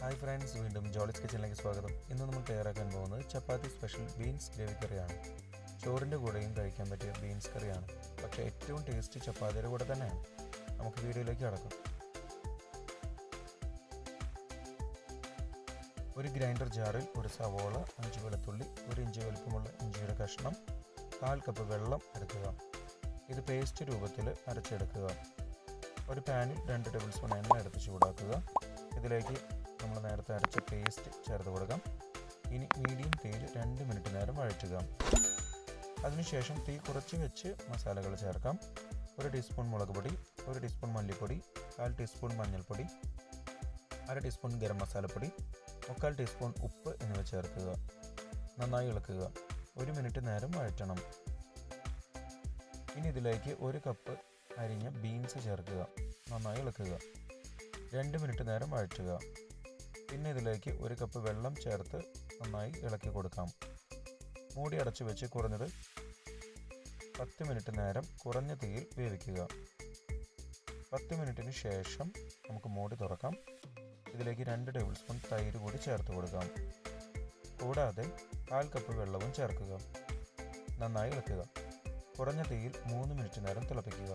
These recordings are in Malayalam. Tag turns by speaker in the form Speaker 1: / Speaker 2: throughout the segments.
Speaker 1: ഹായ് ഫ്രണ്ട്സ് വീണ്ടും ജോളിസ് കിച്ചണിലേക്ക് സ്വാഗതം. ഇന്ന് നമ്മൾ തയ്യാറാക്കാൻ പോകുന്നത് ചപ്പാത്തി സ്പെഷ്യൽ ബീൻസ് ഗ്രേവി കറിയാണ്. ചോറിന്റെ കൂടെയും കഴിക്കാൻ പറ്റിയ ബീൻസ് കറിയാണ്. പക്ഷേ ഏറ്റവും ടേസ്റ്റ് ചപ്പാത്തിയുടെ കൂടെ തന്നെയാണ്. നമുക്ക് വീഡിയോയിലേക്ക് കടക്കാം. ഒരു ഗ്രൈൻഡർ ജാറിൽ ഒരു സവോള അഞ്ച് വെളുത്തുള്ളി ഒരു ഇഞ്ച് വലുപ്പമുള്ള ഇഞ്ചിയുടെ കഷ്ണം കാൽ കപ്പ് വെള്ളം എടുക്കുക. ഇത് പേസ്റ്റ് രൂപത്തിൽ അരച്ചെടുക്കുക. ഒരു പാനിൽ രണ്ട് ടേബിൾ സ്പൂൺ എണ്ണ എടുത്ത് ചൂടാക്കുക. ഇതിലേക്ക് നേരത്തെ അരച്ച പേസ്റ്റ് ചേർത്ത് കൊടുക്കാം. ഇനി മീഡിയം തീയിൽ രണ്ട് മിനിറ്റ് നേരം വഴറ്റുക. അതിനുശേഷം തീ കുറച്ച് വെച്ച് മസാലകൾ ചേർക്കാം. ഒരു ടീസ്പൂൺ മുളക് പൊടി ഒരു ടീസ്പൂൺ മല്ലിപ്പൊടി കാൽ ടീസ്പൂൺ മഞ്ഞൾപ്പൊടി അര ടീസ്പൂൺ ഗരം മസാലപ്പൊടി മുക്കാൽ ടീസ്പൂൺ ഉപ്പ് എന്നിവ ചേർക്കുക. നന്നായി ഇളക്കുക. ഒരു മിനിറ്റ് നേരം വഴറ്റണം. ഇനി ഇതിലേക്ക് ഒരു കപ്പ് അരിഞ്ഞ ബീൻസ് ചേർക്കുക. നന്നായി ഇളക്കുക. രണ്ട് മിനിറ്റ് നേരം വഴറ്റുക. പിന്നെ ഇതിലേക്ക് ഒരു കപ്പ് വെള്ളം ചേർത്ത് നന്നായി ഇളക്കി കൊടുക്കാം. മൂടി അടച്ചു വെച്ച് കുറഞ്ഞത് പത്ത് മിനിറ്റ് നേരം കുറഞ്ഞ തീയിൽ വേവിക്കുക. പത്ത് മിനിറ്റിന് ശേഷം നമുക്ക് മൂടി തുറക്കാം. ഇതിലേക്ക് രണ്ട് ടേബിൾ സ്പൂൺ തൈര് കൂടി ചേർത്ത് കൊടുക്കാം. കൂടാതെ കാൽ കപ്പ് വെള്ളവും ചേർക്കുക. നന്നായി ഇളക്കുക. കുറഞ്ഞ തീയിൽ മൂന്ന് മിനിറ്റ് നേരം തിളപ്പിക്കുക.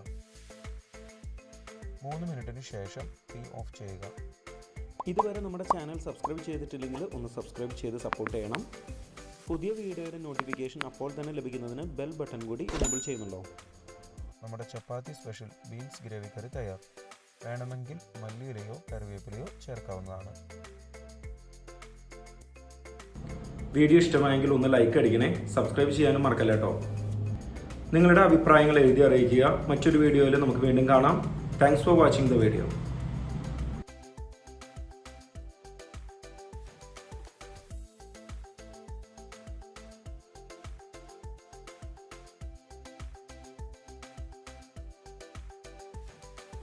Speaker 1: മൂന്ന് മിനിറ്റിന് ശേഷം തീ ഓഫ് ചെയ്യുക.
Speaker 2: ഇതുവരെ നമ്മുടെ ചാനൽ സബ്സ്ക്രൈബ് ചെയ്തിട്ടില്ലെങ്കിൽ ഒന്ന് സബ്സ്ക്രൈബ് ചെയ്ത് സപ്പോർട്ട് ചെയ്യണം. പുതിയ വീഡിയോയുടെ നോട്ടിഫിക്കേഷൻ അപ്പോൾ തന്നെ ലഭിക്കുന്നതിന് ബെൽ ബട്ടൺ കൂടി എനേബിൾ ചെയ്യുന്നുണ്ടോ?
Speaker 1: നമ്മുടെ ചപ്പാത്തി സ്പെഷ്യൽ ബീൻസ് ഗ്രേവി കറി തയ്യാർ. വേണമെങ്കിൽ മല്ലിയിലയോ കറിവേപ്പിലയോ ചേർക്കാവുന്നതാണ്.
Speaker 2: വീഡിയോ ഇഷ്ടമായെങ്കിൽ ഒന്ന് ലൈക്ക് അടിക്കണേ. സബ്സ്ക്രൈബ് ചെയ്യാനും മറക്കല്ല കേട്ടോ നിങ്ങളുടെ അഭിപ്രായങ്ങൾ എഴുതി അറിയിക്കുക. മറ്റൊരു വീഡിയോയിൽ നമുക്ക് വീണ്ടും കാണാം. Thanks for watching the video